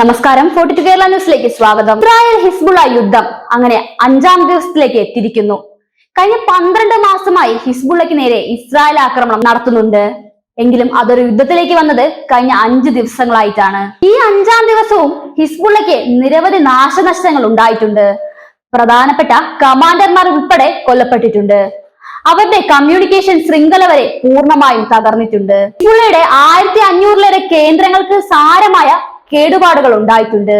നമസ്കാരം. Forty to Kerala ന്യൂസിലേക്ക് സ്വാഗതം. ഇസ്രായേൽ ഹിസ്ബുള്ള യുദ്ധം അങ്ങനെ അഞ്ചാം ദിവസത്തിലേക്ക് എത്തിയിരിക്കുന്നു. കഴിഞ്ഞ പന്ത്രണ്ട് മാസമായി ഹിസ്ബുള്ളയ്ക്ക് നേരെ ഇസ്രായേൽ ആക്രമണം നടത്തുന്നുണ്ട്. എങ്കിലും അതൊരു യുദ്ധത്തിലേക്ക് വന്നത് കഴിഞ്ഞ അഞ്ച് ദിവസങ്ങളായിട്ടാണ്. ഈ അഞ്ചാം ദിവസവും ഹിസ്ബുള്ളയ്ക്ക് നിരവധി നാശനഷ്ടങ്ങൾ ഉണ്ടായിട്ടുണ്ട്. പ്രധാനപ്പെട്ട കമാൻഡർമാർ ഉൾപ്പെടെ കൊല്ലപ്പെട്ടിട്ടുണ്ട്. അവരുടെ കമ്മ്യൂണിക്കേഷൻ ശൃംഖല വരെ പൂർണമായും തകർന്നിട്ടുണ്ട്. ഹിസ്ബുള്ളയുടെ ആയിരത്തി അഞ്ഞൂറിലേറെ കേന്ദ്രങ്ങൾക്ക് സാരമായ കേടുപാടുകൾ ഉണ്ടായിട്ടുണ്ട്.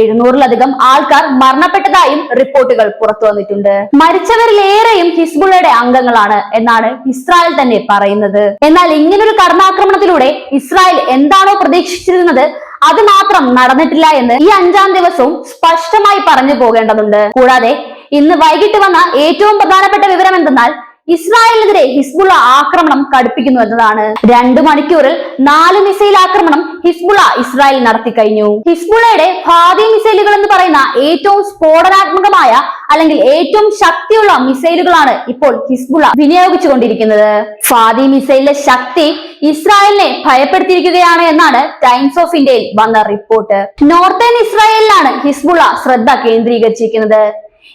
എഴുന്നൂറിലധികം ആൾക്കാർ മരണപ്പെട്ടതായും റിപ്പോർട്ടുകൾ പുറത്തു വന്നിട്ടുണ്ട്. മരിച്ചവരിലേറെയും ഹിസ്ബുള്ളയുടെ അംഗങ്ങളാണ് എന്നാണ് ഇസ്രായേൽ തന്നെ പറയുന്നത്. എന്നാൽ ഇങ്ങനൊരു കടന്നാക്രമണത്തിലൂടെ ഇസ്രായേൽ എന്താണോ പ്രതീക്ഷിച്ചിരുന്നത് അത് മാത്രം നടന്നിട്ടില്ല എന്ന് ഈ അഞ്ചാം ദിവസവും സ്പഷ്ടമായി പറഞ്ഞു പോകേണ്ടതുണ്ട്. കൂടാതെ ഇന്ന് വൈകിട്ട് വന്ന ഏറ്റവും പ്രധാനപ്പെട്ട വിവരം എന്തെന്നാൽ ഇസ്രായേലിനെതിരെ ഹിസ്ബുള്ള ആക്രമണം കടുപ്പിക്കുന്നു എന്നതാണ്. രണ്ടു മണിക്കൂറിൽ നാല് മിസൈൽ ആക്രമണം ഹിസ്ബുള ഇസ്രായേൽ നടത്തി കഴിഞ്ഞു. ഹിസ്ബുളയുടെ ഭാവി മിസൈലുകൾ എന്ന് പറയുന്ന ഏറ്റവും സ്ഫോടനാത്മകമായ അല്ലെങ്കിൽ ഏറ്റവും ശക്തിയുള്ള മിസൈലുകളാണ് ഇപ്പോൾ ഹിസ്ബുള വിനിയോഗിച്ചുകൊണ്ടിരിക്കുന്നത്. ഫാദി മിസൈലിന്റെ ശക്തി ഇസ്രായേലിനെ ഭയപ്പെടുത്തിയിരിക്കുകയാണ് എന്നാണ് ടൈംസ് ഓഫ് ഇന്ത്യയിൽ വന്ന റിപ്പോർട്ട്. നോർത്തേൺ ഇസ്രായേലിലാണ് ഹിസ്ബുള ശ്രദ്ധ കേന്ദ്രീകരിച്ചിരിക്കുന്നത്.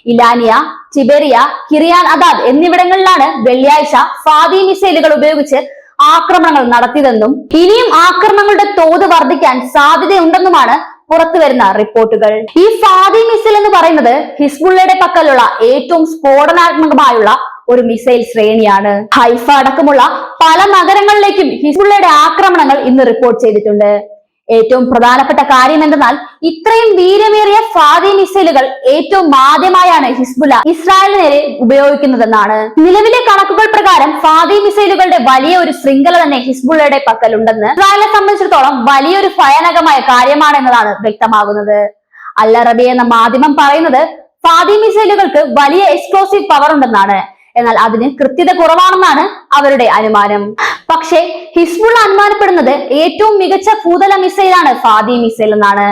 ഇലാനിയ ടിബെറിയ കിറിയാൻ അദാദ് എന്നിവിടങ്ങളിലാണ് വെള്ളിയാഴ്ച ഫാദി മിസൈലുകൾ ഉപയോഗിച്ച് ആക്രമണങ്ങൾ നടത്തിയതെന്നും ഇനിയും ആക്രമണങ്ങളുടെ തോത് വർദ്ധിക്കാൻ സാധ്യതയുണ്ടെന്നുമാണ് പുറത്തു വരുന്ന റിപ്പോർട്ടുകൾ. ഈ ഫാദി മിസൈൽ എന്ന് പറയുന്നത് ഹിസ്ബുള്ളയുടെ പക്കലുള്ള ഏറ്റവും സ്ഫോടനാത്മകമായുള്ള ഒരു മിസൈൽ ശ്രേണിയാണ്. ഹൈഫ അടക്കമുള്ള പല നഗരങ്ങളിലേക്കും ഹിസ്ബുള്ളയുടെ ആക്രമണങ്ങൾ ഇന്ന് റിപ്പോർട്ട് ചെയ്തിട്ടുണ്ട്. ഏറ്റവും പ്രധാനപ്പെട്ട കാര്യം എന്തെന്നാൽ ഇത്രയും വീരമേറിയ ഫാദി മിസൈലുകൾ ഏറ്റവും ആദ്യമായാണ് ഹിസ്ബുല ഇസ്രായേലിന് നേരെ ഉപയോഗിക്കുന്നതെന്നാണ്. നിലവിലെ കണക്കുകൾ പ്രകാരം ഫാദി മിസൈലുകളുടെ വലിയ ഒരു ശൃംഖല തന്നെ ഹിസ്ബുള്ളയുടെ പക്കലുണ്ടെന്ന് ഇസ്രായേലിനെ സംബന്ധിച്ചിടത്തോളം വലിയൊരു ഭയാനകമായ കാര്യമാണ് എന്നതാണ് വ്യക്തമാകുന്നത്. അൽ എന്ന മാധ്യമം പറയുന്നത് ഫാദി മിസൈലുകൾക്ക് വലിയ എക്സ്പ്ലോസീവ് പവർ ഉണ്ടെന്നാണ്. എന്നാൽ അതിന് കൃത്യത കുറവാണെന്നാണ് അവരുടെ അനുമാനം. പക്ഷേ ഹിസ്ബുൾ അനുമാനപ്പെടുന്നത് ഏറ്റവും മികച്ച ഭൂതല മിസൈലാണ് ഫാദി മിസൈൽ എന്നാണ്.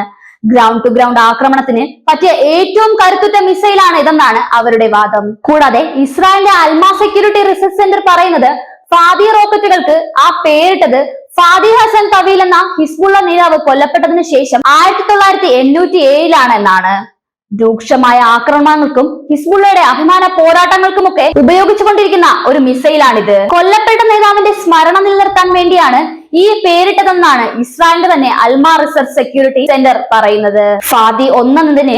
ഗ്രൗണ്ട് ടു ഗ്രൗണ്ട് ആക്രമണത്തിന് പറ്റിയ ഏറ്റവും കരുത്തുറ്റ മിസൈലാണ് ഇതെന്നാണ് അവരുടെ വാദം. കൂടാതെ ഇസ്രായേലിന്റെ അൽമാ സെക്യൂരിറ്റി റിസർച്ച് സെന്റർ പറയുന്നത് ഫാദി റോക്കറ്റുകൾക്ക് ആ പേരിട്ടത് ഫാദി ഹസൻ തവീൽ എന്ന ഹിസ്ബുള്ള നേതാവ് കൊല്ലപ്പെട്ടതിന് ശേഷം ആയിരത്തി തൊള്ളായിരത്തി എണ്ണൂറ്റി ഏഴിലാണ് എന്നാണ്. രൂക്ഷമായ ആക്രമണങ്ങൾക്കും ഹിസ്ബുള്ളയുടെ അഭിമാന പോരാട്ടങ്ങൾക്കുമൊക്കെ ഉപയോഗിച്ചുകൊണ്ടിരിക്കുന്ന ഒരു മിസൈലാണിത്. കൊല്ലപ്പെട്ട നേതാവിന്റെ സ്മരണ നിലനിർത്താൻ വേണ്ടിയാണ് ഈ പേരിട്ടതെന്നാണ് ഇസ്രായേലിന്റെ തന്നെ അൽമാ റിസർച്ച് സെക്യൂരിറ്റി സെന്റർ പറയുന്നത്. ഫാദി ഒന്നെന്നതിന്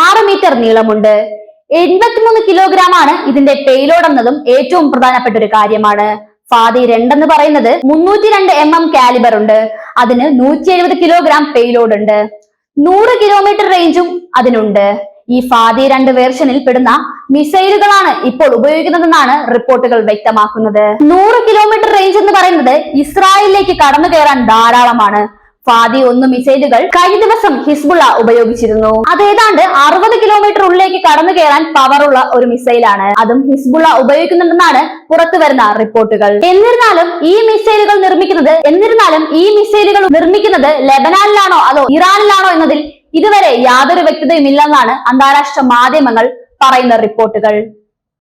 ആറ് മീറ്റർ നീളമുണ്ട്. എൺപത്തിമൂന്ന് കിലോഗ്രാം ആണ് ഇതിന്റെ പേലോഡ് എന്നതും ഏറ്റവും പ്രധാനപ്പെട്ട ഒരു കാര്യമാണ്. ഫാദി രണ്ടെന്ന് പറയുന്നത് മുന്നൂറ്റി രണ്ട് എം എം കാലിബർ ഉണ്ട് അതിന് നൂറ്റി എഴുപത് കിലോഗ്രാം പേലോഡ് ഉണ്ട് നൂറ് കിലോമീറ്റർ റേഞ്ചും അതിനുണ്ട്. ഈ ഫാദി രണ്ട് വേർഷനിൽ പെടുന്ന മിസൈലുകളാണ് ഇപ്പോൾ ഉപയോഗിക്കുന്നതെന്നാണ് റിപ്പോർട്ടുകൾ വ്യക്തമാക്കുന്നത്. നൂറ് കിലോമീറ്റർ റേഞ്ച് എന്ന് പറയുന്നത് ഇസ്രായേലിലേക്ക് കടന്നു കയറാൻ ധാരാളമാണ്. ഫാദി ഒന്ന് മിസൈലുകൾ കഴിഞ്ഞ ദിവസം ഹിസ്ബുള്ള ഉപയോഗിച്ചിരുന്നു. അത് ഏതാണ്ട് അറുപത് കിലോമീറ്റർ ഉള്ളിലേക്ക് കടന്നു കയറാൻ പവറുള്ള ഒരു മിസൈലാണ്. അതും ഹിസ്ബുള്ള ഉപയോഗിക്കുന്നുണ്ടെന്നാണ് പുറത്തു വരുന്ന റിപ്പോർട്ടുകൾ. എന്നിരുന്നാലും ഈ മിസൈലുകൾ നിർമ്മിക്കുന്നത് എന്നിരുന്നാലും ഈ മിസൈലുകൾ നിർമ്മിക്കുന്നത് ലെബനാനിലാണോ അതോ ഇറാനിലാണോ എന്നതിൽ ഇതുവരെ യാതൊരു വ്യക്തതയും ഇല്ലെന്നാണ് അന്താരാഷ്ട്ര മാധ്യമങ്ങൾ പറയുന്ന റിപ്പോർട്ടുകൾ.